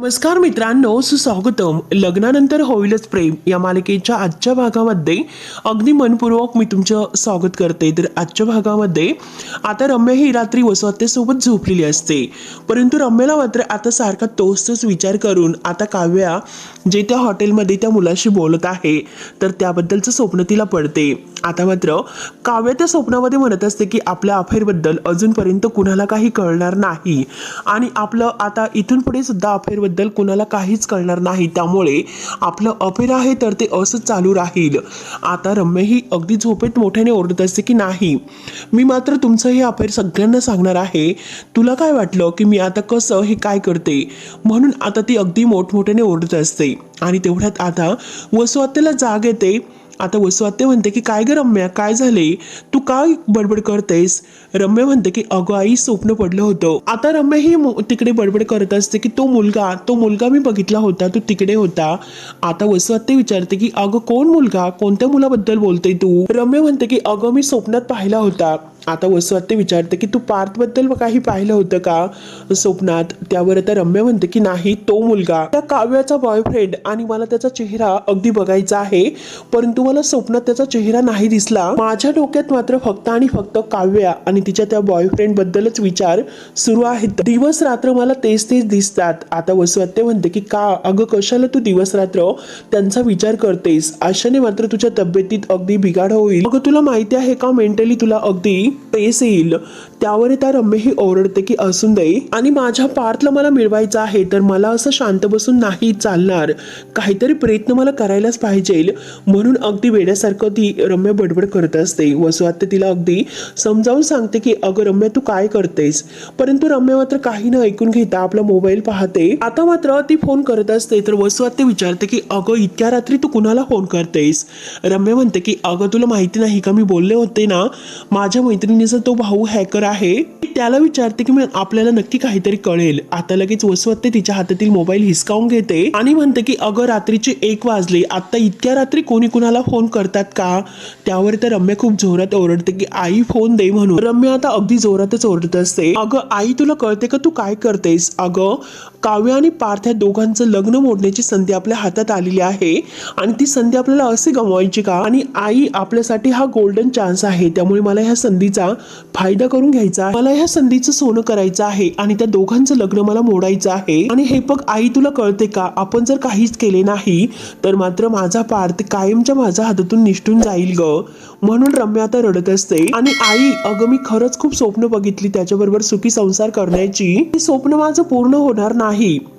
नमस्कार मित्रांनो सुस्वागतम. लग्नानंतर होईलच प्रेम. या मालिकेच्या आजच्या भागामध्ये अगदी मनपूर्वक मी तुमचं स्वागत करते. तर आजच्या भागामध्ये आता रम्या ही रात्री वसवात्यासोबत झोपलेली असते. परंतु रम्याला मात्र आता सारखा तोच तोच विचार करून आता काव्या जे त्या हॉटेलमध्ये त्या मुलाशी बोलत आहे तर त्याबद्दलचं स्वप्न तिला पडते. आता मात्र काव्य त्या स्वप्नामध्ये म्हणत असते की आपल्या अफेअरबद्दल अजूनपर्यंत कुणाला काही कळणार नाही. आणि आपलं आता इथून पुढे सुद्धा अफेअरबद्दल कुणाला काहीच कळणार नाही. त्यामुळे आपलं अफेअर आहे तर ते असंच चालू राहील. आता रम्य ही अगदी झोपेत मोठ्याने ओरडत असते की नाही मी मात्र तुमचं हे अफेअर सगळ्यांना सांगणार आहे. तुला काय वाटलं की मी आता कसं हे काय करते? म्हणून आता ती अगदी मोठमोठ्याने ओरडत असते. आणि तेवढ्यात आता वसुआत्याला जाग येते. आता वसुआत्ते म्हणते की काय ग रम्या? काय झाले? तू काय बडबड करतेस? रम्या म्हणते की अगं आई स्वप्न पडलं होतं. आता रम्या ही तिकडे बडबड करत असते की तो मुलगा तो मुलगा मी बघितला होता तो तिकडे होता. आता वसुआत्ते विचारते की अगं कोण मुलगा? कोणत्या मुलाबद्दल बोलते तू? रम्या म्हणते की अगं मी स्वप्नात पाहिला होता. आता वसुहत्या विचारते की तू पार्थबद्दल काही पाहिलं होतं का स्वप्नात? त्यावर आता रम्य म्हणते की नाही तो मुलगा. त्या काव्याचा बॉयफ्रेंड आणि मला त्याचा चेहरा अगदी बघायचा आहे. परंतु मला स्वप्नात त्याचा चेहरा नाही दिसला. माझ्या डोक्यात मात्र फक्त आणि फक्त काव्या आणि तिच्या त्या बॉयफ्रेंड बद्दलच विचार सुरू आहेत. दिवस रात्र मला तेच तेच दिसतात. आता वसुहत्या म्हणते की का? अगं कशाला तू दिवस रात्र त्यांचा विचार करतेस? आशाने मात्र तुझ्या तब्येतीत अगदी बिघाड होईल. अगं तुला माहिती आहे का? मेंटली तुला अगदी पेस येईल. त्यावर त्या रम्य ही ओरडते की असून दे. आणि माझ्या पार्थला मला मिळवायचं आहे तर मला असं शांत बसून नाही चालणार. काहीतरी प्रयत्न मला करायलाच पाहिजे. म्हणून अगदी वेड्यासारखं ती रम्य बडबड करत असते. वसुहत्या तिला अगदी समजावून सांगते की अगं रम्य तू काय करतेस? परंतु रम्य मात्र काही न ऐकून घेता आपला मोबाईल पाहते. आता मात्र ती फोन करत असते तर वसुहत्या विचारते की अगं इतक्या रात्री तू कुणाला फोन करतेस? रम्य म्हणते की अगं तुला माहिती नाही का मी बोलले होते ना माझ्या मैत्रिणीचा तो भाऊ हॅकर आहे. त्याला विचारते की मग आपल्याला नक्की काहीतरी कळेल. आता लगेच वसवत्ते तिच्या हातातील मोबाईल हिसकावून घेते आणि म्हणते की अगं रात्रीचे एक वाजले. आता इतक्या रात्री कोणी कुणाला फोन करतात का? त्यावर तर रम्या खूप जोरात ओरडते की आई फोन दे म्हणून. रम्या आता अगदी जोरातच ओरडत असते. अगं आई तुला कळते का तू काय करतेस? अगं काव्य आणि पार्थ या दोघांचं लग्न मोडण्याची संधी आपल्या हातात आलेली आहे. आणि ती संधी आपल्याला असे गमवायची का? आणि आई आपल्यासाठी हा गोल्डन चान्स आहे. त्यामुळे मला ह्या संधीचा फायदा करून घ्यायचा मला ह्या संधीचं सोनं करायचं आहे. आणि त्या दोघांचं लग्न मला मोडायचं आहे. आणि हे बघ आई तुला कळते का? आपण जर काहीच केले नाही तर मात्र माझा पार्थ कायमच्या माझ्या हातातून निष्ठून जाईल ग. म्हणून रम्या आता रडत असते. आणि आई अगं मी खरंच खूप स्वप्न बघितली. त्याच्याबरोबर सुखी संसार करण्याची. स्वप्न माझं पूर्ण होणार नाही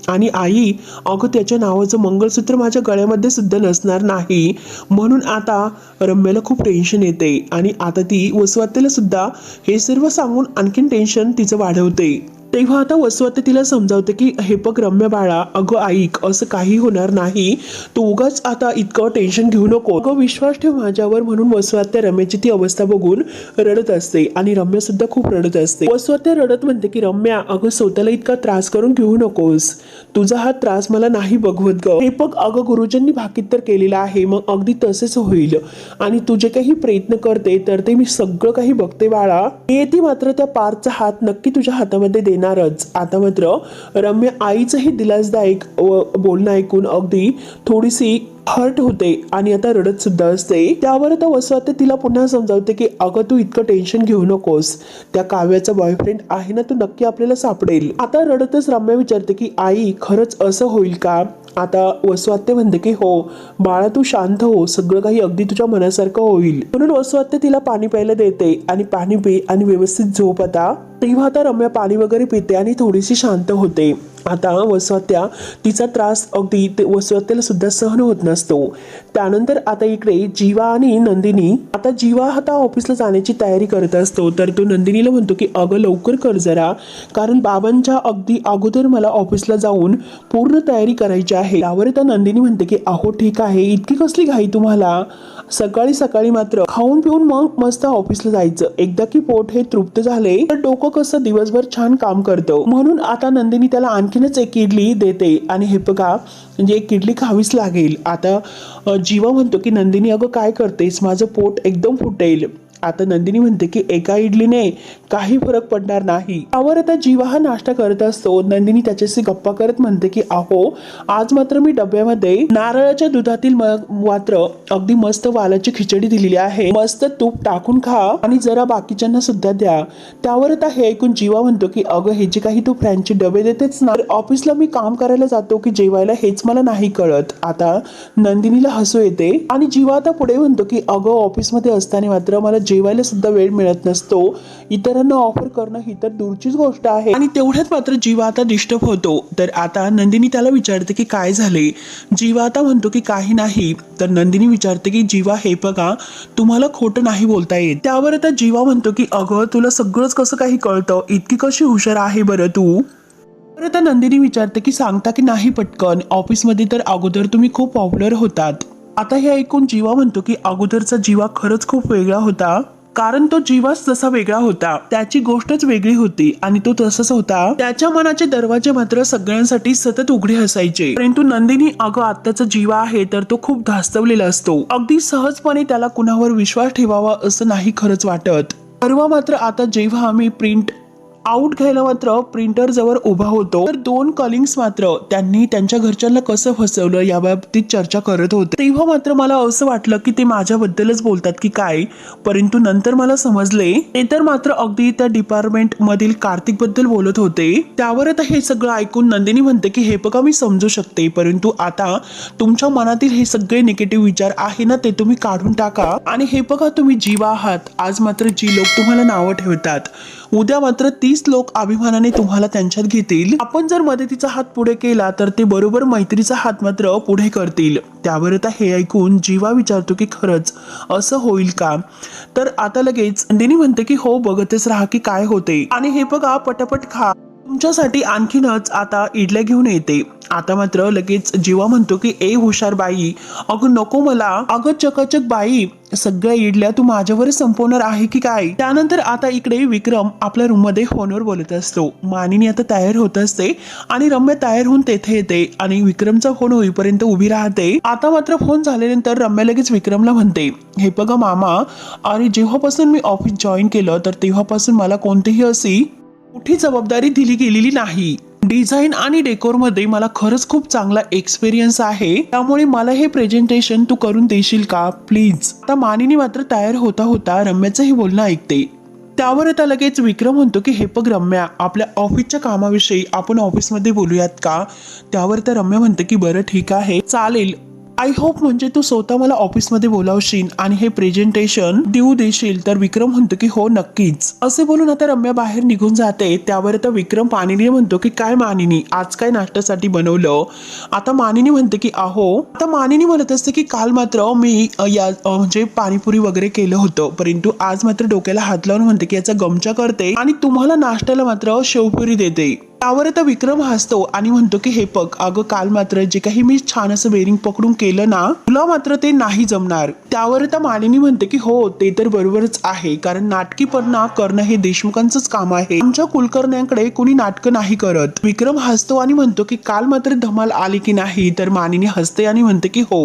आणि आई अगं त्याच्या नावाचं मंगळसूत्र माझ्या गळ्यामध्ये सुद्धा नसणार नाही. म्हणून आता रम्याला खूप टेन्शन येते. आणि आता ती वसवात्याला सुद्धा हे सर्व सांगून आणखीन टेन्शन तिचं वाढवते. तेव्हा आता वसवते तिला समजावते की हे बघ रम्य बाळा अगं ऐक असं काही होणार नाही. तू उगाच आता इतकं टेन्शन घेऊ नको. अगं विश्वास ठेव माझ्यावर म्हणून वसवात्या रम्याची ती अवस्था बघून रडत असते आणि रम्या सुद्धा खूप रडत असते. वसवात्या रडत म्हणते की रम्या अगं स्वतःला इतका त्रास करून घेऊ नकोस. तुझा हा त्रास मला नाही बघवत ग. हे बघ अगं गुरुजींनी भाकीत तर केलेलं आहे मग अगदी तसेच होईल. आणि तू जे काही प्रयत्न करते तर ते मी सगळं काही बघते बाळा. येते मात्र त्या पारचा हात नक्की तुझ्या हातामध्ये दे देणारच. आता मात्र रम्य आईचंही दिलासदायक व बोलणं ऐकून अगदी थोडीशी हर्ट होते आणि आता रडत सुद्धा असते. त्यावर आता वसवते तिला पुन्हा समजावते की अगं तू इतकं टेन्शन घेऊ नकोस. त्या काव्याचा बॉयफ्रेंड आहे ना तू नक्की आपल्याला सापडेल. आता रडतच रम्या विचारते की आई खरंच असं होईल का? आता वसुआत्य म्हणते की हो बाळा तू शांत हो. सगळं काही अगदी तुझ्या मनासारखं होईल. म्हणून वसुआत्य तिला पाणी प्यायला देते आणि पाणी पी आणि व्यवस्थित झोप आता. तेव्हा आता रम्या पाणी वगैरे पिते आणि थोडीशी शांत होते. आता वसवात्या तिचा त्रास अगदी ते वसवात्याला सुद्धा सहन होत नसतो. त्यानंतर आता इकडे जीवा आणि नंदिनी आता जीवा आता ऑफिसला जाण्याची तयारी करत असतो. तर तो नंदिनीला म्हणतो की अगं लवकर कर जरा. कारण बाबांच्या अगदी अगोदर मला ऑफिसला जाऊन पूर्ण तयारी करायची आहे. त्यावर आता नंदिनी म्हणते की अहो ठीक आहे. इतकी कसली घाई तुम्हाला? सकाळी सकाळी मात्र खाऊन पिऊन मग मस्त ऑफिसला जायचं. एकदा की पोट हे तृप्त झाले तर डोकं कसं दिवसभर छान काम करतं. म्हणून आता नंदिनी त्याला आणखीनच एक इडली देते. आणि हे बघा म्हणजे एक इडली खावीच लागेल. आता जीवा म्हणतो की नंदिनी अगं काय करतेस? माझं पोट एकदम फुटेल. आता नंदिनी म्हणते की एका इडलीने काही फरक पडणार नाही. त्यावर आता जीवा हा नाश्ता करत असतो. नंदिनी त्याच्याशी गप्पा करत म्हणते की अहो आज मात्र मी डब्यामध्ये नारळाच्या दुधातील मात्र अगदी मस्त वालाची खिचडी दिलेली आहे. मस्त तूप टाकून खा आणि जरा बाकीच्यांना सुद्धा द्या. त्यावर आता हे ऐकून जीवा म्हणतो की अगं हे जे काही तू फ्रँडचे डबे देतेच ना ऑफिसला मी काम करायला जातो की जेवायला हेच मला नाही कळत. आता नंदिनीला हसू येते आणि जीवा आता पुढे म्हणतो की अगं ऑफिसमध्ये असताना मात्र मला जेवायला सुद्धा वेळ मिळत नसतो. इतरांना ऑफर करणं ही तर दूरचीच गोष्ट आहे. आणि तेवढ्यात मात्र जीवा आता डिस्टर्ब होतो. तर आता नंदिनी त्याला विचारते की काय झाले? जीवा आता म्हणतो की काही नाही. तर नंदिनी विचारते की जीवा हे बघा तुम्हाला खोटं नाही बोलता येत. त्यावर आता जीवा म्हणतो की अगं तुला सगळंच कसं काही कळतं? इतकी कशी हुशार आहे बरं तू? तर आता नंदिनी विचारते की सांगता की नाही पटकन? ऑफिसमध्ये तर अगोदर तुम्ही खूप पॉप्युलर होतात. आता हे ऐकून जीवा म्हणतो की अगोदरचा जीवा खरंच खूप वेगळा होता. कारण तो जीवाच तसा वेगळा होता त्याची गोष्टच वेगळी होती आणि तो तसाच होता. त्याच्या मनाचे दरवाजे मात्र सगळ्यांसाठी सतत उघडे असायचे. परंतु नंदिनी अगं आत्ताचा जीवा आहे तर तो खूप धास्तवलेला असतो. अगदी सहजपणे त्याला कुणावर विश्वास ठेवावा असं नाही खरंच वाटत. परवा मात्र आता जेव्हा आम्ही प्रिंट आउट घ्यायला मात्र प्रिंटर जवळ उभा होतो. तर दोन कलिंग्स मात्र त्यांनी त्यांच्या घरच्यांना कसं फसवलं याबाबतीत चर्चा करत होते. तेव्हा मात्र मला असं वाटलं की ते माझ्याबद्दलच बोलतात की काय? परंतु नंतर मला समजले. ते तर मात्र अगदी त्या डिपार्टमेंट मधील कार्तिकबद्दल बोलत होते. त्यावर आता हे सगळं ऐकून नंदिनी म्हणते की हे बघा मी समजू शकते. परंतु आता तुमच्या मनातील हे सगळे निगेटिव्ह विचार आहे ना ते तुम्ही काढून टाका. आणि हे बघा तुम्ही जीवा आहात. आज मात्र जी लोक तुम्हाला नावं ठेवतात उद्या मात्र तीस लोक अभिमानाने तुम्हाला त्यांच्यात घेतील. आपण जर मदतीचा हात पुढे केला तर ते बरोबर मैत्रीचा हात मात्र पुढे करतील. त्यावर आता हे ऐकून जीवा विचारतो की खरंच असं होईल का? तर आता लगेच नंदिनी म्हणते की हो बघतच राहा की काय होते. आणि हे बघा पटापट खा. तुमच्यासाठी आणखीनच आता इडल्या घेऊन येते. आता मात्र लगेच जीवा म्हणतो की ए हुशार बाई अगं नको मला. अगं चकाचक बाई सगळ्या इडल्या तू माझ्यावर संपवणार आहे की काय? त्यानंतर आता इकडे विक्रम आपल्या रूममध्ये फोनवर बोलत असतो. मानिनी आता तयार होत असते आणि रम्या तयार होऊन तेथे येते आणि विक्रमचा फोन होईपर्यंत उभी राहते. आता मात्र फोन झाल्यानंतर रम्या लगेच विक्रमला म्हणते हे बघा मामा अरे जेव्हापासून मी ऑफिस जॉईन केलं तर तेव्हापासून मला कोणतीही अशी मोठी जबाबदारी दिली गेलेली नाही. डिझाईन आणि डेकोरमध्ये मला खरंच खूप चांगला एक्सपिरियन्स आहे. त्यामुळे मला हे प्रेझेंटेशन तू करून देशील का? प्लीज आता मानिनी मात्र तयार होता होता रम्याचं हे बोलणं ऐकते. त्यावर आता लगेच विक्रम म्हणतो की हे बघ रम्या आपल्या ऑफिसच्या कामाविषयी आपण ऑफिसमध्ये बोलूयात का? त्यावर तर रम्या म्हणते की बरं ठीक आहे. चालेल. आय होप म्हणजे तू स्वतः मला ऑफिसमध्ये बोलावशील आणि हे प्रेझेंटेशन देऊ देशील तर विक्रम म्हणतो की हो नक्कीच. असे बोलून आता रम्या बाहेर निघून जाते. त्यावर आता विक्रम मानिनी म्हणतो की काय मानिनी आज काय नाश्त्यासाठी बनवलं? आता मानिनी म्हणते की अहो. आता मानिनी म्हणत असते की काल मात्र मी या म्हणजे पाणीपुरी वगैरे केलं होतं. परंतु आज मात्र डोक्याला हात लावून म्हणते की याचा गमचा करते आणि तुम्हाला नाश्त्याला मात्र शेवपुरी देते. त्यावर आता विक्रम हसतो आणि म्हणतो की हे पग अगं काल मात्र जे काही मी छान असं बेरिंग पकडून केलं ना तुला मात्र ते नाही जमणार. त्यावर आता मालिनी म्हणते की हो ते तर बरोबरच आहे कारण नाटकीपणा करणं हे देशमुखांचंच काम आहे. आमच्या कुलकर्ण्यांकडे कोणी नाटकं नाही करत. विक्रम हसतो आणि म्हणतो की काल मात्र धमाल आली की नाही तर मानिनी हसते आणि म्हणते की हो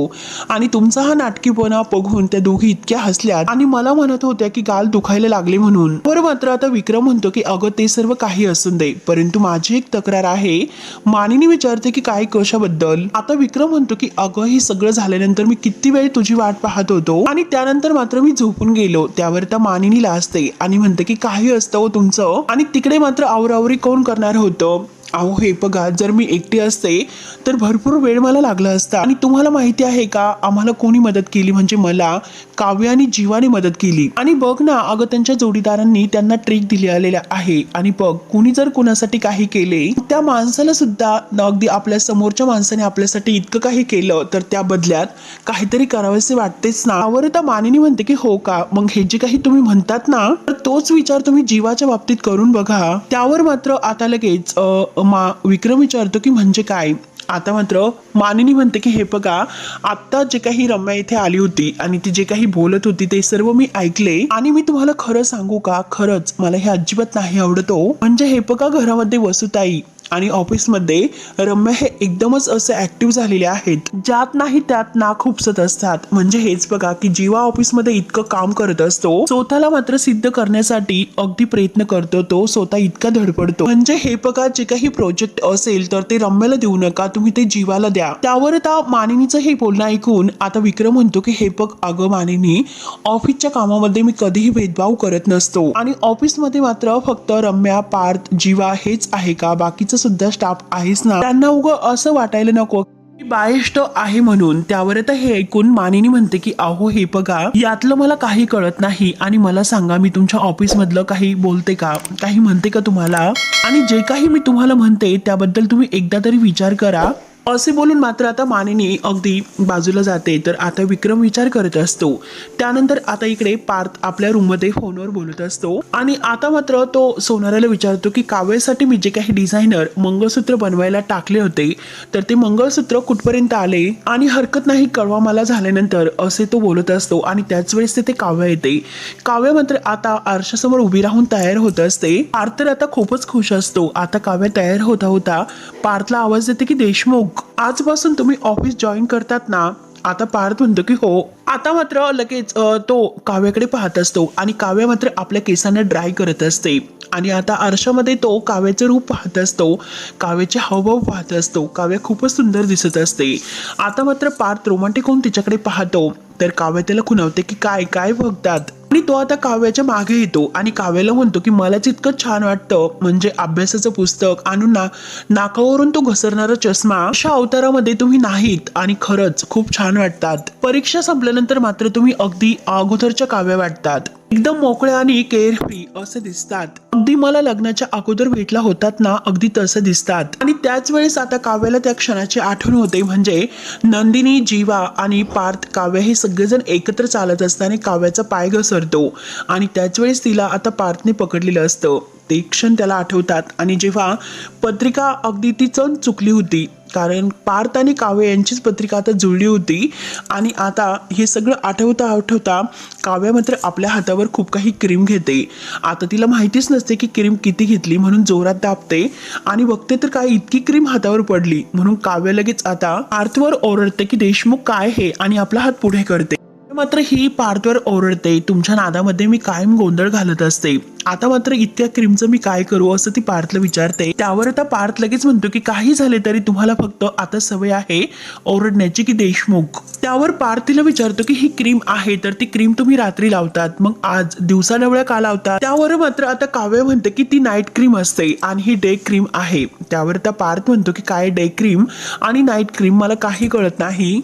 आणि तुमचा हा नाटकीपणा बघून त्या दोघी इतक्या हसल्यात आणि मला म्हणत होत्या की गाल दुखायला लागले म्हणून. बरं मात्र आता विक्रम म्हणतो की अगं ते सर्व काही असून दे परंतु माझ्या माझी एक तक्रार आहे. मानिनी विचारते की काय कशाबद्दल आता विक्रम म्हणतो की अगं हे सगळं झाल्यानंतर मी किती वेळ तुझी वाट पाहत होतो आणि त्यानंतर मात्र मी झोपून गेलो. त्यावर त्या मानिनी लाजते आणि म्हणते की काही असतं हो तुमचं. आणि तिकडे मात्र आवरावरी कोण करणार होतं? अहो हे बघा जर मी एकटी असते तर भरपूर वेळ मला लागला असता. आणि तुम्हाला माहिती आहे का आम्हाला कोणी मदत केली? म्हणजे मला काव्य आणि जीवाने मदत केली. आणि बघ ना अगं त्यांच्या जोडीदारांनी त्यांना ट्रिक दिली आलेल्या आहे. आणि बघ कुणी जर कुणासाठी काही केले त्या माणसाला सुद्धा अगदी आपल्या समोरच्या माणसाने आपल्यासाठी इतकं काही केलं तर त्या बदल्यात काहीतरी करावेसे वाटतेच ना. त्यावर आता मानिनी म्हणते की हो का? मग हे जे काही तुम्ही म्हणतात ना तर तोच विचार तुम्ही जीवाच्या बाबतीत करून बघा. त्यावर मात्र आता लगेच मा विक्रम विचारतो की म्हणजे काय? आता मात्र मानिनी म्हणते की हे बघा आत्ता जे काही रम्या इथे आली होती आणि ती जे काही बोलत होती ते सर्व मी ऐकले आणि मी तुम्हाला खरं सांगू का? खरंच मला हे अजिबात नाही आवडतो हो. म्हणजे हे बघा घरामध्ये वसुताई आणि ऑफिसमध्ये रम्या हे एकदमच असे ऍक्टिव्ह झालेले आहेत. ज्यात नाही त्यात ना खूपसत असतात. म्हणजे हेच बघा की जीवा ऑफिसमध्ये इतकं काम करत असतो स्वतःला मात्र सिद्ध करण्यासाठी अगदी प्रयत्न करतो तो स्वतः इतका धडपडतो. म्हणजे हे बघा जे काही प्रोजेक्ट असेल तर ते रम्याला देऊ नका तुम्ही ते जीवाला द्या. त्यावर आता मानिनीचं हे बोलणं ऐकून आता विक्रम म्हणतो की हे बघ अगं मानिनी ऑफिसच्या कामामध्ये मी कधीही भेदभाव करत नसतो. आणि ऑफिसमध्ये मात्र फक्त रम्या पार्थ जीवा हेच आहे का? बाकीचं सुद्धा स्टाफ आहेच ना. त्यांना उगं असं वाटायला नको बायष्ट आहे म्हणून. त्यावर तर हे ऐकून मानिनी म्हणते की अहो हे बघा यातलं मला काही कळत नाही आणि मला सांगा मी तुमच्या ऑफिस मधलं काही बोलते का? काही म्हणते का तुम्हाला? आणि जे काही मी तुम्हाला म्हणते त्याबद्दल तुम्ही एकदा तरी विचार करा. असे बोलून मात्र आता मानिनी अगदी बाजूला जाते. तर आता विक्रम विचार करत असतो. त्यानंतर आता इकडे पार्थ आपल्या रूममध्ये फोनवर बोलत असतो. आणि आता मात्र तो सोनाराला विचारतो की काव्यासाठी मी जे काही डिझायनर मंगळसूत्र बनवायला टाकले होते तर ते मंगळसूत्र कुठपर्यंत आले? आणि हरकत नाही कळवा मला झाल्यानंतर असे तो बोलत असतो. आणि त्याच वेळेस तिथे काव्य येते. काव्य मात्र आता आरशासमोर उभी राहून तयार होत असते. पार्थ तर आता खूपच खुश असतो. आता काव्य तयार होता होता पार्थला आवाज देते की देशमुख आजपासून तुम्ही ऑफिस जॉईन करतात ना आता पार्थ म्हणतो की हो. आता मात्र लगेच तो काव्याकडे पाहत असतो आणि काव्य मात्र आपल्या केसांना ड्राय करत असते. आणि आता आरशामध्ये तो काव्याचं रूप पाहत असतो. काव्याचे हावभाव पाहत असतो. काव्य खूपच सुंदर दिसत असते. आता मात्र पार्थ रोमांटिक होऊन तिच्याकडे पाहतो. तर काव्य त्याला खुणवते की काय काय बघतात? आणि तो आता काव्याच्या मागे येतो आणि काव्याला म्हणतो की मलाच इतकं छान वाटतं म्हणजे अभ्यासाचं पुस्तक आणून ना नाकावरून तो घसरणारा चष्मा अशा अवतारामध्ये तुम्ही नाहीत आणि खरंच खूप छान वाटतात. परीक्षा संपल्यानंतर मात्र तुम्ही अगदी अगोदरच्या काव्या वाटतात. एकदम मोकळ्या आणि केअर फ्री असे दिसतात. अगदी मला लग्नाच्या अगोदर भेटला होतात ना अगदी तसं दिसतात. आणि त्याच वेळेस आता काव्याला त्या क्षणाची आठवण होते. म्हणजे नंदिनी जीवा आणि पार्थ काव्य हे सगळेजण एकत्र चालत असताना काव्याचा पाय घसरतो. आणि त्याच वेळेस तिला आता पार्थने पकडलेलं असतं. ते क्षण त्याला आठवतात. आणि जेव्हा पत्रिका अगदी ती चण चुकली होती कारण पार्थ आणि काव्य यांचीच पत्रिका आता जुळली होती. आणि आता हे सगळं आठवता आठवता काव्य मात्र आपल्या हातावर खूप काही क्रीम घेते. आता तिला माहितीच नसते की क्रीम किती घेतली म्हणून जोरात दाबते. आणि बघते तर काय इतकी क्रीम हातावर पडली. म्हणून काव्य लगेच आता पार्थवर ओरडते की देशमुख काय हे आणि आपला हात पुढे करते. मात्र ही पार्थवर ओरडते. तुमच्या नादामध्ये मी कायम गोंधळ घालत असते. आता मात्र इतक्या क्रीमचं मी काय करू असं ती पार्थला विचारते. त्यावर आता पार्थ लगेच म्हणतो की काही झाले तरी तुम्हाला फक्त आता सवय आहे ओरडण्याची की देशमुख. त्यावर पार्थ तिला विचारतो की ही क्रीम आहे तर ती क्रीम तुम्ही रात्री लावतात. मग आज दिवसाडवळ्या का लावतात? त्यावर मात्र आता काव्य म्हणते की ती नाईट क्रीम असते आणि ही डे क्रीम आहे. त्यावर आता पार्थ म्हणतो की काय डे क्रीम आणि नाईट क्रीम मला काही कळत नाही.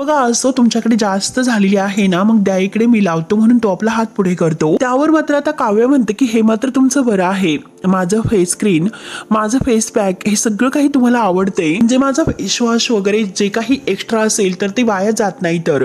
बघा असं तुमच्याकडे जास्त झालेली आहे ना मग द्या इकडे मी लावतो म्हणून तो आपला हात पुढे करतो. त्यावर मात्र आता काव्य म्हणते की हे मात्र तुमचं बरं आहे. माझं फेस क्रीम माझं फेस पॅक हे सगळं काही तुम्हाला आवडते म्हणजे माझा फेस वॉश वगैरे जे काही एक्स्ट्रा असेल तर ते वाया जात नाही तर.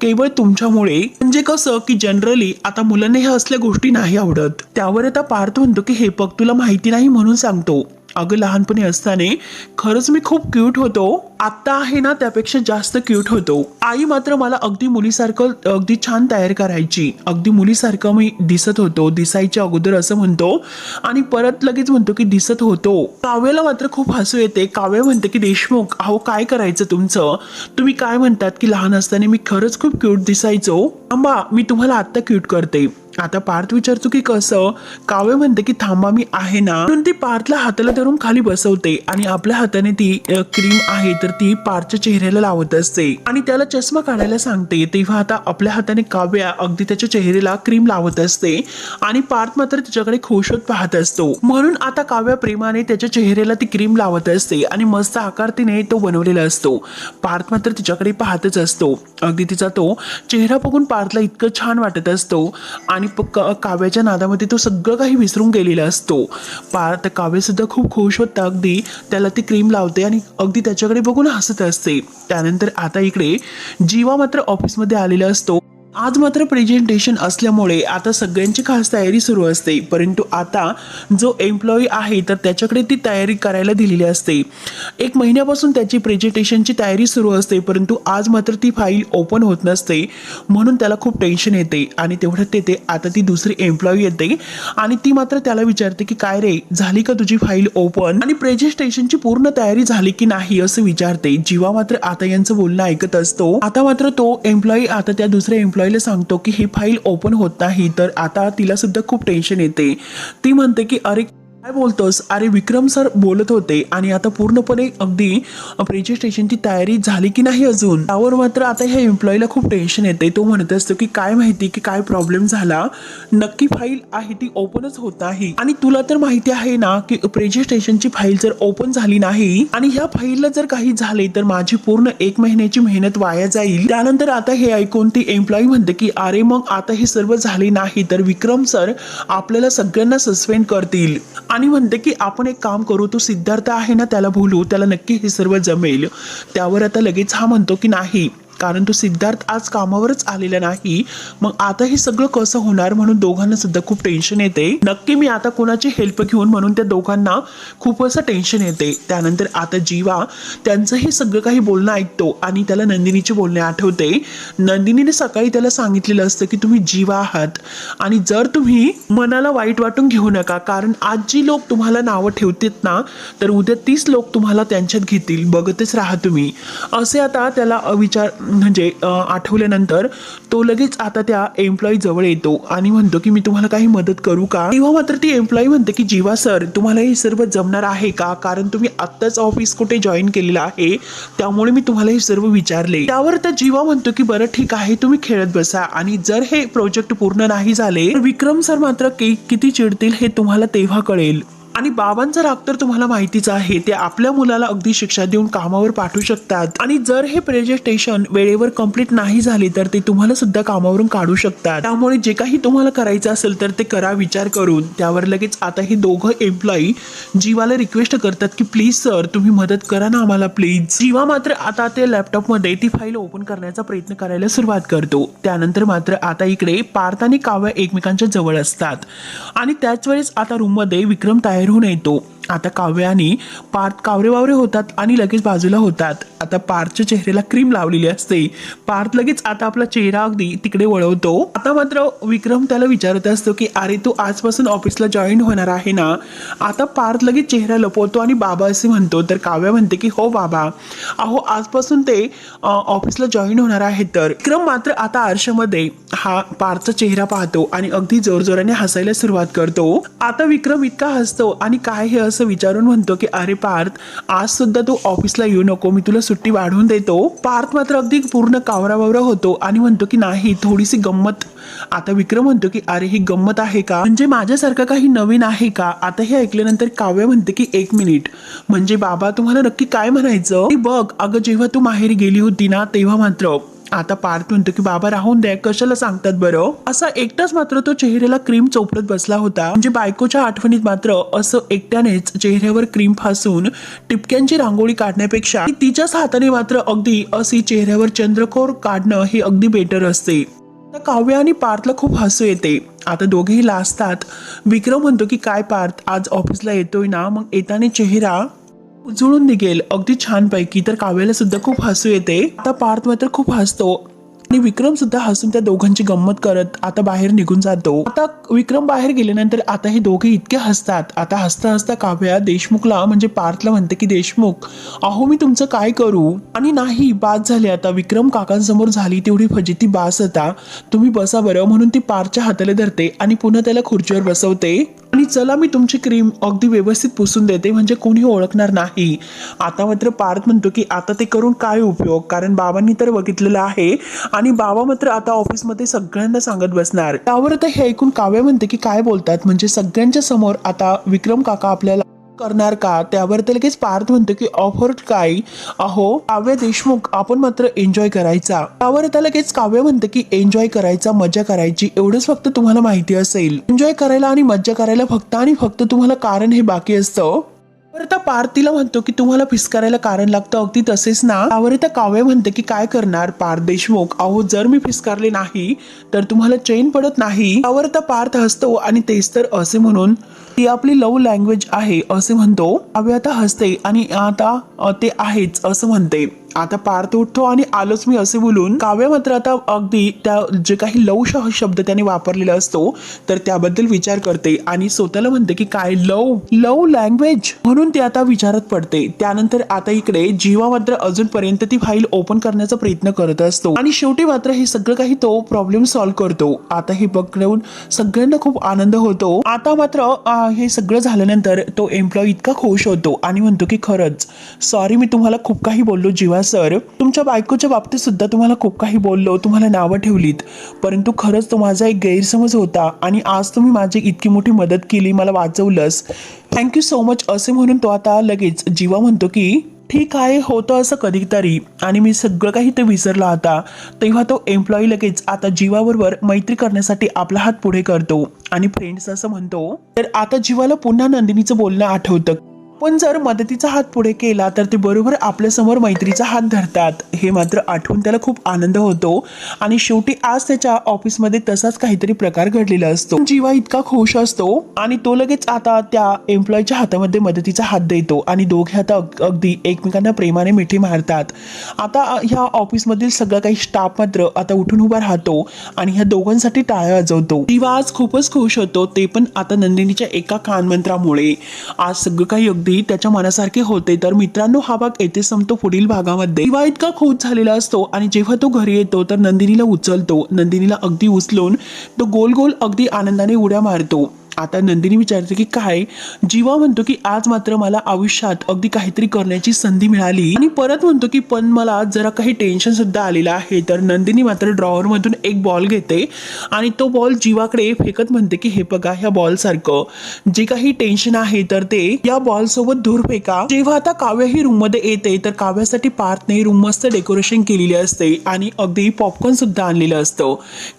केवळ तुमच्यामुळे. म्हणजे कसं की जनरली आता मुलांना ह्या असल्या गोष्टी नाही आवडत. त्यावर आता पार्थ म्हणतो की हे बघ तुला माहिती नाही म्हणून सांगतो. अगं लहानपणी असताना खरंच मी खूप क्यूट होतो. आत्ता आहे ना त्यापेक्षा जास्त क्यूट होतो. आई मात्र मला अगदी मुलीसारखं अगदी छान तयार करायची. अगदी मुलीसारखं मी दिसत होतो दिसायच्या अगोदर असं म्हणतो. आणि परत लगेच म्हणतो की दिसत होतो. काव्याला मात्र खूप हसू येते. काव्य म्हणते की देशमुख अहो काय करायचं तुमचं? तुम्ही काय म्हणतात की लहान असताना मी खरंच खूप क्यूट दिसायचो. आंबा मी तुम्हाला आत्ता क्यूट करते. आता पार्थ विचारतो की कसं? काव्य म्हणते की थांबा मी आहे ना? म्हणून ती पार्थला हाताला धरून खाली बसवते आणि आपल्या हाताने ती क्रीम आहे तर ती पार्थच्या चेहऱ्याला लावत असते. आणि त्याला चष्मा काढायला सांगते. तेव्हा आता आपल्या हाताने काव्या अगदी त्याच्या चेहऱ्याला क्रीम लावत असते आणि पार्थ मात्र तिच्याकडे खुश होत पाहत असतो. म्हणून आता काव्या प्रेमाने त्याच्या चेहऱ्याला ती क्रीम लावत असते आणि मस्त आकार तिने तो बनवलेला असतो. पार्थ मात्र तिच्याकडे पाहतच असतो. अगदी तिचा तो चेहरा बघून पार्थला इतकं छान वाटत असतो. आणि आणि प- काव्याच्या नादामध्ये तो सगळं काही विसरून गेलेला असतो. पा काव्य सुद्धा खूप खुश होतं. अगदी त्याला ती क्रीम लावते आणि अगदी त्याच्याकडे बघून हसत असते. त्यानंतर आता इकडे जीवा मात्र ऑफिसमध्ये आलेला असतो. आज मात्र प्रेझेंटेशन असल्यामुळे आता सगळ्यांची खास तयारी सुरू असते. परंतु आता जो एम्प्लॉई आहे तर त्याच्याकडे ती तयारी करायला दिलेली असते. एक महिन्यापासून त्याची प्रेझेंटेशनची तयारी सुरू असते परंतु आज मात्र ती फाईल ओपन होत नसते. म्हणून त्याला खूप टेन्शन येते आणि तेवढ्यात येते आता ती दुसरी एम्प्लॉई येते आणि ती मात्र त्याला विचारते की काय रे झाली का तुझी फाईल ओपन आणि प्रेझेंटेशनची पूर्ण तयारी झाली की नाही असं विचारते. जीवा मात्र आता यांचं बोलणं ऐकत असतो. आता मात्र तो एम्प्लॉई आता त्या दुसऱ्या एम्प्लॉईला सांगतो की ही फाईल ओपन होत नाही तर आता तिला सुद्धा खूप टेन्शन येते. ती म्हणते की अरे काय बोलतोस? अरे विक्रम सर बोलत होते आणि आता पूर्णपणे अगदी प्रेझेंटेशनची तयारी झाली की नाही अजून? त्यावर मात्र आता ह्या एम्प्लॉईला खूप टेन्शन येते. तो म्हणत असतो की काय माहिती की काय प्रॉब्लेम झाला? नक्की फाईल आहे ती ओपनच होत नाही. आणि तुला तर माहिती आहे ना की प्रेझेंटेशनची फाईल जर ओपन झाली नाही आणि ह्या फाईलला जर काही झाले तर माझी पूर्ण एक महिन्याची मेहनत वाया जाईल. त्यानंतर आता हे ऐकून ती एम्प्लॉई म्हणते की अरे मग आता हे सर्व झाले नाही तर विक्रम सर आपल्याला सगळ्यांना सस्पेंड करतील. आणि म्हणते की आपण एक काम करू तो सिद्धार्थ आहे ना त्याला बोलू त्याला नक्की हे सर्व जमेल. त्यावर आता लगेच हा म्हणतो की नाही. कारण तो सिद्धार्थ आज कामावरच आलेला नाही. मग आता हे सगळं कसं होणार म्हणून दोघांना सुद्धा खूप टेन्शन येते. नक्की मी आता कोणाची हेल्प घेऊन म्हणून त्या दोघांना खूप असं टेन्शन येते. त्यानंतर आता जीवा त्यांचं हे सगळं काही बोलणं ऐकतो आणि त्याला नंदिनीचे बोलणे आठवते. नंदिनीने सकाळी त्याला सांगितलेलं असतं की तुम्ही जीवा आहात आणि जर तुम्ही मनाला वाईट वाटून घेऊ नका कारण आज जी लोक तुम्हाला नावं ठेवतात ना तर उद्या तीस लोक तुम्हाला त्यांच्यात घेतील. बघतच राहा तुम्ही. असे आता त्याला अविचार विचार म्हणजे आठवल्यानंतर तो लगेच आता त्या एम्प्लॉई जवळ येतो आणि म्हणतो की मी तुम्हाला काही मदत करू का? तेव्हा मात्र ती एम्प्लॉई म्हणते की जीवा सर तुम्हाला हे सर्व जमणार आहे का? कारण तुम्ही आत्ताच ऑफिस कुठे जॉईन केलेलं आहे त्यामुळे मी तुम्हाला हे सर्व विचारले. त्यावर तर जीवा म्हणतो की बरं ठीक आहे तुम्ही खेळत बसा आणि जर हे प्रोजेक्ट पूर्ण नाही झाले तर विक्रम सर मात्र किती चिडतील हे तुम्हाला तेव्हा कळेल. आणि बाबांचा राग तर तुम्हाला माहितीच आहे ते आपल्या मुलाला अगदी शिक्षा देऊन कामावर पाठवू शकतात. आणि जर हे प्रेझेंटेशन वेळेवर कंप्लीट नाही झाले तर ते तुम्हाला सुद्धा कामावरून काढू शकतात. त्यामुळे जे काही तुम्हाला करायचं असेल तर ते करा विचार करून. त्यावर लगेच आता हे दोघं एम्प्लॉई जीवाला रिक्वेस्ट करतात की प्लीज सर तुम्ही मदत करा ना आम्हाला प्लीज जीवा मात्र आता ते लॅपटॉपमध्ये ती फाईल ओपन करण्याचा प्रयत्न करायला सुरुवात करतो. त्यानंतर मात्र आता इकडे पार्थ आणि काव्य एकमेकांच्या जवळ असतात. आणि त्याच वेळेस आता रूममध्ये विक्रम तयार होऊन येतो आता काव्य आणि पार्थ कावरे वावरे होतात आणि लगेच बाजूला होतात. आता पार्थच्या चेहऱ्याला क्रीम लावलेली असते. पार्थ लगेच आता आपला चेहरा अगदी तिकडे वळवतो. आता मात्र विक्रम त्याला विचारत असतो की अरे तू आजपासून ऑफिसला जॉईन होणार आहे ना? आता पार्थ लगेच चेहरा लपवतो आणि बाबा असे म्हणतो. तर काव्य म्हणते की हो बाबा. अहो आजपासून ते ऑफिसला जॉईन होणार आहे तर. विक्रम मात्र आता आरशामध्ये हा पार्थचा चेहरा पाहतो आणि अगदी जोरजोराने हसायला सुरुवात करतो. आता विक्रम इतका हसतो आणि काय हे असं विचारून म्हणतो की अरे पार्थ आज सुद्धा तू ऑफिसला येऊ नको मी तुला सुट्टी वाढवून देतो. पार्थ मात्र अगदी पूर्ण कावराबावरा होतो आणि म्हणतो की नाही थोडीशी गंमत. आता विक्रम म्हणतो की अरे ही गंमत आहे का? म्हणजे माझ्यासारखं काही नवीन आहे का? आता हे ऐकल्यानंतर काव्य म्हणते की एक मिनिट. म्हणजे बाबा तुम्हाला नक्की काय म्हणायचं? बघ अगं जेव्हा तू माहेरी गेली होती ना तेव्हा मात्र. आता पार्थ म्हणतो की बाबा राहून द्या कशाला सांगतात बरं? असा एकटाच मात्र तो चेहऱ्याला क्रीम चोपडत बसला होता. म्हणजे बायकोच्या आठवणीत मात्र असं एकट्यानेच चेहऱ्यावर क्रीम फासून टिपक्यांची रांगोळी काढण्यापेक्षा तिच्याच हाताने मात्र अगदी अशी चेहऱ्यावर चंद्रकोर काढणं हे अगदी बेटर असते. आता काव्य आणि पार्थला खूप हसू येते. आता दोघेही लाजतात. विक्रम म्हणतो की काय पार्थ आज ऑफिसला येतोय ना? मग येताना चेहरा उजळून निघेल. अगदी छानपैकी. तर काव्याला सुद्धा खूप हसू येते. आता पार्थ मात्र खूप हसतो. आणि विक्रम सुद्धा हसून त्या दोघांची गंमत करत आता बाहेर निघून जातो. आता विक्रम बाहेर गेल्यानंतर आता हे दोघे इतके हसतात. आता हसता हसता काव्या देशमुखला म्हणजे पार्थला म्हणते की देशमुख अहो मी तुमचं काय करू? आणि नाही बाद झाले आता. विक्रम काकांसमोर झाली तेवढी फजिती बास आता. तुम्ही बसा बरं. म्हणून ती पार्थच्या हाताला धरते आणि पुन्हा त्याला खुर्चीवर बसवते. चला मी तुमची क्रीम अगदी व्यवस्थित पुसून देते म्हणजे कोणी ओळखणार नाही. आता मात्र पार्थ म्हणतो की आता ते करून काय उपयोग? कारण बाबांनी तर बघितलेलं आहे आणि बाबा मात्र आता ऑफिसमध्ये सगळ्यांना सांगत बसणार. त्यावर आता हे ऐकून काव्य म्हणते की काय बोलतात? म्हणजे सगळ्यांच्या समोर आता विक्रम काका आपल्याला करणार का? त्यावर ते लगेच पार्थ म्हणतो की ऑफर काय? अहो काव्य देशमुख आपण मात्र एन्जॉय करायचा. त्यावर आता लगेच काव्य म्हणतं की एन्जॉय करायचा मजा करायची एवढंच फक्त तुम्हाला माहिती असेल. एन्जॉय करायला आणि मज्जा करायला फक्त आणि फक्त तुम्हाला कारण हे बाकी असतं. तर तर पार्थ तिला म्हणतो की तुम्हाला फिसकारायला कारण लागतं. अगदी तसेच ना त्यावर त्या काव्य म्हणते की काय करणार? पार्थ देशमुख. अहो जर मी फिसकारले नाही तर तुम्हाला चैन पडत नाही. त्यावर आता पार्थ हसतो आणि तेच तर असे म्हणून ती आपली लव्ह लँग्वेज आहे असे म्हणतो. काव्य आता हसते आणि आता ते आहेच असं म्हणते. आता पार्थ उठतो आणि आलोच मी असे बोलून काव्य मात्र आता अगदी त्या जे काही लव शब्द त्याने वापरलेला असतो तर त्याबद्दल विचार करते आणि स्वतःला म्हणते की काय लव लव लँग्वेज म्हणून ती आता विचारत पडते. त्यानंतर आता इकडे जीवा मात्र अजूनपर्यंत ती फाईल ओपन करण्याचा प्रयत्न करत असतो. आणि शेवटी मात्र हे सगळं काही तो प्रॉब्लेम सॉल्व्ह करतो. आता हे बघून सगळ्यांना खूप आनंद होतो. आता मात्र हे सगळं झाल्यानंतर तो एम्प्लॉई इतका खुश होतो आणि म्हणतो की खरंच सॉरी मी तुम्हाला खूप काही बोललो जीवा सर तुमच्या बायकोच्या बाबतीत सुद्धा तुम्हाला खूप काही बोललो तुम्हाला नावं ठेवलीत. परंतु खरंच तो माझा एक गैरसमज होता आणि आज तुम्ही माझी इतकी मोठी मदत केली मला वाचवलंस. थँक्यू सो मच असे म्हणून तो आता लगेच जीवा म्हणतो की ठीक आहे होतं असं कधीतरी. आणि मी सगळं काही ते विसरला होता तेव्हा तो एम्प्लॉई लगेच आता जीवाबरोबर मैत्री करण्यासाठी आपला हात पुढे करतो आणि फ्रेंड्स असं म्हणतो तर आता जीवाला पुन्हा नंदिनीचं बोलणं आठवतं. पण जर मदतीचा हात पुढे केला तर ते बरोबर आपल्यासमोर मैत्रीचा हात धरतात. हे मात्र आठवून त्याला खूप आनंद होतो. आणि शेवटी आज त्याच्या ऑफिसमध्ये तसाच काहीतरी प्रकार घडलेला असतो. जीवा इतका खुश असतो आणि तो लगेच आता त्या एम्प्लॉयच्या हातामध्ये मदतीचा हात देतो आणि दोघे आता अगदी एकमेकांना प्रेमाने मिठी मारतात. आता ह्या ऑफिसमधील सगळं काही स्टाफ मात्र आता उठून उभा राहतो आणि ह्या दोघांसाठी टाळ्या वाजवतो. जीवा आज खूपच खुश होतो ते पण आता नंदिनीच्या एका कानमंत्रामुळे आज सगळं काही अगदी त्याच्या मनासारखे होते तर मित्रांनो हा भाग येथे संपतो. पुढील भागामध्ये दिवा इतका खुश झालेला असतो आणि जेव्हा तो घरी येतो तर नंदिनीला उचलतो. नंदिनीला अगदी उचलून तो गोल गोल अगदी आनंदाने उड्या मारतो. आता नंदिनी विचारते की काय? जीवा म्हणतो की आज मात्र मला आयुष्यात अगदी काहीतरी करण्याची संधी मिळाली. आणि परत म्हणतो की पण मला जरा काही टेन्शन सुद्धा आलेलं आहे. तर नंदिनी मात्र ड्रॉवर मधून एक बॉल घेते आणि तो बॉल जीवाकडे फेकत म्हणते की हे बघा ह्या बॉल सारखं. जे काही टेन्शन आहे तर ते या बॉल सोबत फेका. जेव्हा आता काव्य ही रूममध्ये येते तर काव्यासाठी पार्थने रूम मस्त डेकोरेशन केलेली असते आणि अगदी पॉपकॉर्न सुद्धा आणलेलं असतं.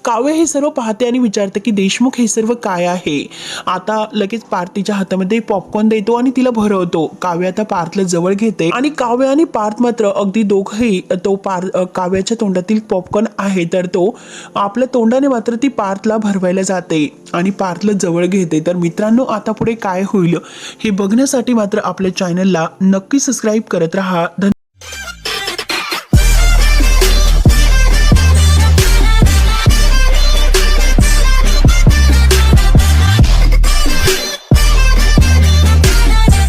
काव्य हे सर्व पाहते आणि विचारते की देशमुख हे सर्व काय आहे? आता लगेच पार्थीच्या हातामध्ये पॉपकॉर्न देतो आणि तिला भरवतो. काव्य आता पार्थला जवळ घेते आणि काव्य आणि पार्थ मात्र अगदी दोघंही तो पार काव्याच्या तोंडातील पॉपकॉर्न आहे तर तो आपल्या तोंडाने मात्र ती पार्थला भरवायला जाते आणि पार्थला जवळ घेते. तर मित्रांनो आता पुढे काय होईल हे बघण्यासाठी मात्र आपल्या चॅनलला नक्की सबस्क्राईब करत राहा. धन्यवाद.